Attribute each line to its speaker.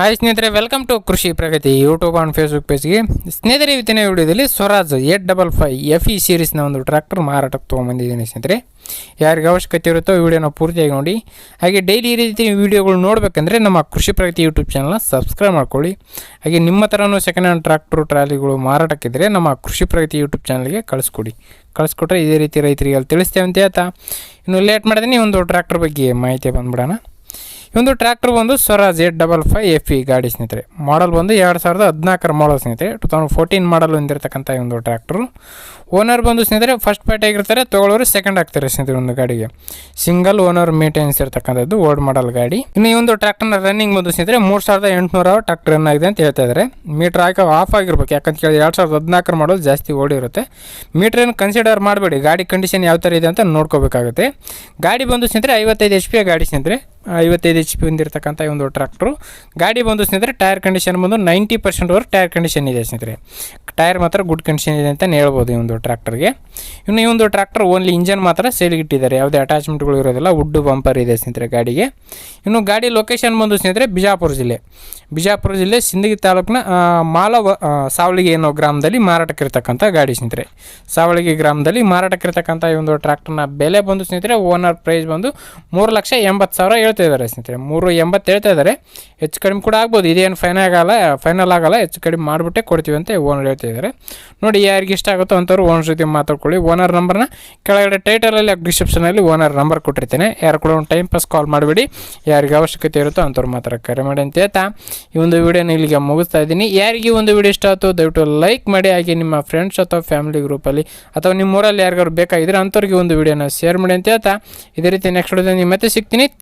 Speaker 1: Hi ಸ್ನೇಹಿತರೆ welcome to Krishi Pragati YouTube and Facebook ಪೇಜ್ಗೆ ಸ್ನೇಹಿತರೆ ಇವತ್ತಿನ ವಿಡಿಯೋದಲ್ಲಿ Swaraj eight double five F E ಸೀರೀಸ್ನ ಒಂದು ಟ್ರ್ಯಾಕ್ಟರ್ ಮಾರಾಟಕ್ಕೆ ತೊಗೊಂಬಂದಿದ್ದೀನಿ ಸ್ನೇಹಿತರೆ. ಯಾರಿಗೆ ಅವಶ್ಯಕತೆ ಇರುತ್ತೋ ವಿಡಿಯೋನ ಪೂರ್ತಿಯಾಗಿ ನೋಡಿ. ಹಾಗೆ ಡೈಲಿ ಈ ರೀತಿ ವೀಡಿಯೋಗಳು ನೋಡಬೇಕಂದ್ರೆ ನಮ್ಮ ಕೃಷಿ ಪ್ರಗತಿ ಯೂಟ್ಯೂಬ್ ಚಾನಲ್ನ ಸಬ್ಸ್ಕ್ರೈಬ್ ಮಾಡ್ಕೊಳ್ಳಿ. ಹಾಗೆ ನಿಮ್ಮ ಥರನೂ ಸೆಕೆಂಡ್ ಹ್ಯಾಂಡ್ ಟ್ರ್ಯಾಕ್ಟ್ರು ಟ್ರಾಲಿಗಳು ಮಾರಾಟಕ್ಕಿದ್ರೆ ನಮ್ಮ ಕೃಷಿ ಪ್ರಗತಿ ಯೂಟ್ಯೂಬ್ ಚಾನಲ್ಗೆ ಕಳಿಸ್ಕೊಡಿ. ಕಳಿಸ್ಕೊಟ್ರೆ ಇದೇ ರೀತಿ ರೈತರಿಗೆ ಅಲ್ಲಿ ತಿಳಿಸ್ತೇವೆ ಅಂತ ಹೇಳ್ತಾ. ಇನ್ನು ಲೇಟ್ ಮಾಡಿದ್ರೆ ಒಂದು ಟ್ರ್ಯಾಕ್ಟರ್ ಬಗ್ಗೆ ಮಾಹಿತಿ ಬಂದ್ಬಿಡೋಣ. ಒಂದು ಟ್ರ್ಯಾಕ್ಟರ್ ಬಂದು Swaraj eight double five F E ಗಾಡಿ ಸ್ನೇಹಿತರೆ. ಮಾಡಲ್ ಬಂದು ಎರಡು ಸಾವಿರದ ಹದಿನಾಲ್ಕರ ಮಾಡಲ್ ಸ್ನೇಹಿತರೆ. ಟು ತೌಸಂಡ್ ಫೋರ್ಟೀನ್ ಮಾಡಲ್ ಹೊಂದಿರತಕ್ಕಂಥ ಒಂದು ಟ್ರ್ಯಾಕ್ಟ್ರು. ಓನರ್ ಬಂದು ಸ್ನೇಹಿತರೆ ಫಸ್ಟ್ ಪಾರ್ಟಿ ಆಗಿರ್ತಾರೆ, ತೊಗೊಳ್ಳೋರು ಸೆಕೆಂಡ್ ಆಗ್ತಾರೆ ಸ್ನೇಹಿತರೆ ಒಂದು ಗಾಡಿಗೆ. ಸಿಂಗಲ್ ಓನರ್ ಮೇಂಟೆನೆನ್ಸ್ ಇರತಕ್ಕಂಥದ್ದು ಓಲ್ಡ್ ಮಾಡಲ್ ಗಾಡಿ. ಇನ್ನು ಈ ಒಂದು ಟ್ರ್ಯಾಕ್ಟರ್ನ ರನ್ನಿಂಗ್ ಬಂದು ಸ್ನೇಹಿತರೆ, ಮೂರು ಸಾವಿರದ ಎಂಟುನೂರ ಟ್ರ್ಯಾಕ್ಟರ್ ರನ್ ಆಗಿದೆ ಅಂತ ಹೇಳ್ತಾ ಇದ್ದಾರೆ ಮೀಟರ್ ಹಾಕಿ ಆಫ್ ಆಗಿರ್ಬೇಕು. ಯಾಕಂತ ಕೇಳಿ ಎರಡು ಸಾವಿರದ ಹದಿನಾಲ್ಕರ ಮಾಡಲ್ ಜಾಸ್ತಿ ಓಡಿರುತ್ತೆ. ಮೀಟರ್ ಏನು ಕನ್ಸಿಡರ್ ಮಾಡಬೇಡಿ. ಗಾಡಿ ಕಂಡೀಷನ್ ಯಾವ ಥರ ಇದೆ ಅಂತ ನೋಡ್ಕೋಬೇಕಾಗುತ್ತೆ. ಗಾಡಿ ಬಂದು ಸ್ನೇಹಿತರೆ, ಐವತ್ತೈದು ಎಚ್ ಪಿ ಗಾಡಿ ಸ್ನೇಹಿತರೆ. ಐವತ್ತೈದು ಎಚ್ ಪಿ ಹೊಂದಿರತಕ್ಕಂಥ ಒಂದು ಟ್ರ್ಯಾಕ್ಟ್ರು ಗಾಡಿ ಬಂದು ಸ್ನೇಹಿತರೆ ಟೈರ್ ಕಂಡೀಷನ್ ಬಂದು ನೈಂಟಿ ಪರ್ಸೆಂಟ್ವರೆಗೆ ಟೈರ್ ಕಂಡೀಷನ್ ಇದೆ ಸ್ನೇಹಿತರೆ. ಟೈರ್ ಮಾತ್ರ ಗುಡ್ ಕಂಡೀಷನ್ ಇದೆ ಅಂತಲೇ ಹೇಳ್ಬೋದು ಈ ಒಂದು ಟ್ರ್ಯಾಕ್ಟರ್ಗೆ ಇನ್ನು ಈ ಒಂದು ಟ್ರ್ಯಾಕ್ಟರ್ ಓನ್ಲಿ ಇಂಜನ್ ಮಾತ್ರ ಸೇಲ್ಗಿಟ್ಟಿದ್ದಾರೆ ಯಾವುದೇ ಅಟ್ಯಾಚ್ಮೆಂಟ್ಗಳು ಇರೋದಿಲ್ಲ ವುಡ್ ಬಂಪರ್ ಇದೆ ಸ್ನೇಹಿತರೆ ಗಾಡಿಗೆ. ಇನ್ನು ಗಾಡಿ ಲೊಕೇಶನ್ ಬಂದು ಸ್ನೇಹಿತರೆ ಬಿಜಾಪುರ ಜಿಲ್ಲೆ. ಬಿಜಾಪುರ ಜಿಲ್ಲೆ ಸಿಂದಗಿ ತಾಲೂಕಿನ ಮಾಲವ ಸಾವಳಿಗೆ ಅನ್ನೋ ಗ್ರಾಮದಲ್ಲಿ ಮಾರಾಟಕ್ಕಿರ್ತಕ್ಕಂಥ ಗಾಡಿ ಸ್ನೇಹಿತರೆ. ಸಾವಳಿಗೆ ಗ್ರಾಮದಲ್ಲಿ ಮಾರಾಟಕ್ಕಿರ್ತಕ್ಕಂಥ ಈ ಒಂದು ಟ್ರ್ಯಾಕ್ಟರ್ನ ಬೆಲೆ ಬಂದು ಸ್ನೇಹಿತರೆ ಓನರ್ ಪ್ರೈಸ್ ಬಂದು ಮೂರು ಲಕ್ಷ ಎಂಬತ್ತು ಸಾವಿರ ಹೇಳ್ತಾ ಇದ್ದಾರೆ ಸ್ನೇಹಿತರೆ. ಮೂರು ಎಂಬತ್ತು ಹೇಳ್ತಾ ಇದ್ದಾರೆ. ಹೆಚ್ಚು ಕಡಿಮೆ ಕೂಡ ಆಗ್ಬೋದು. ಇದೇನು ಫೈನಲ್ ಆಗಲ್ಲ ಫೈನಲ್ ಆಗಲ್ಲ. ಹೆಚ್ಚು ಕಡಿಮೆ ಮಾಡಿಬಿಟ್ಟೆ ಕೊಡ್ತೀವಿ ಅಂತ ಓನರ್ ಹೇಳ್ತಾ ಇದ್ದಾರೆ. ನೋಡಿ, ಯಾರಿಗೆ ಇಷ್ಟ ಆಗುತ್ತೋ ಅಂಥವ್ರು ಓನರ್ ಜೊತೆ ಮಾತಾಡ್ಕೊಳ್ಳಿ. ಓನರ್ ನಂಬರ್ನ ಕೆಳಗಡೆ ಟೈಟಲಲ್ಲಿ ಡಿಸ್ಕ್ರಿಪ್ಷನಲ್ಲಿ ಓನರ್ ನಂಬರ್ ಕೊಟ್ಟಿರ್ತೇನೆ. ಯಾರು ಕೂಡ ಒಂದು ಟೈಮ್ ಪಾಸ್ ಕಾಲ್ ಮಾಡಿಬಿಡಿ. ಯಾರಿಗೆ ಅವಶ್ಯಕತೆ ಇರುತ್ತೋ ಅಂಥವ್ರು ಮಾತ್ರ ಕರೆ ಮಾಡಿ ಅಂತ ಹೇಳ್ತಾ ಈ ಒಂದು ವಿಡಿಯೋನ ಇಲ್ಲಿಗೆ ಮುಗಿಸ್ತಾ ಇದ್ದೀನಿ. ಯಾರಿಗೆ ಒಂದು ವಿಡಿಯೋ ಇಷ್ಟ ಆಯಿತು ದಯವಿಟ್ಟು ಲೈಕ್ ಮಾಡಿ. ಹಾಗೆ ನಿಮ್ಮ ಫ್ರೆಂಡ್ಸ್ ಅಥವಾ ಫ್ಯಾಮಿಲಿ ಗ್ರೂಪಲ್ಲಿ ಅಥವಾ ನಿಮ್ಮ ಊರಲ್ಲಿ ಯಾರಿಗಾರು ಬೇಕಾಗಿದ್ರೆ ಅಂಥವ್ರಿಗೆ ಒಂದು ವಿಡಿಯೋನ ಶೇರ್ ಮಾಡಿ ಅಂತ ಹೇಳ್ತಾ. ಇದೇ ರೀತಿ ನೆಕ್ಸ್ಟ್ ವಿಡಿಯೋದಲ್ಲಿ ಮತ್ತೆ ಸಿಗ್ತೀನಿ.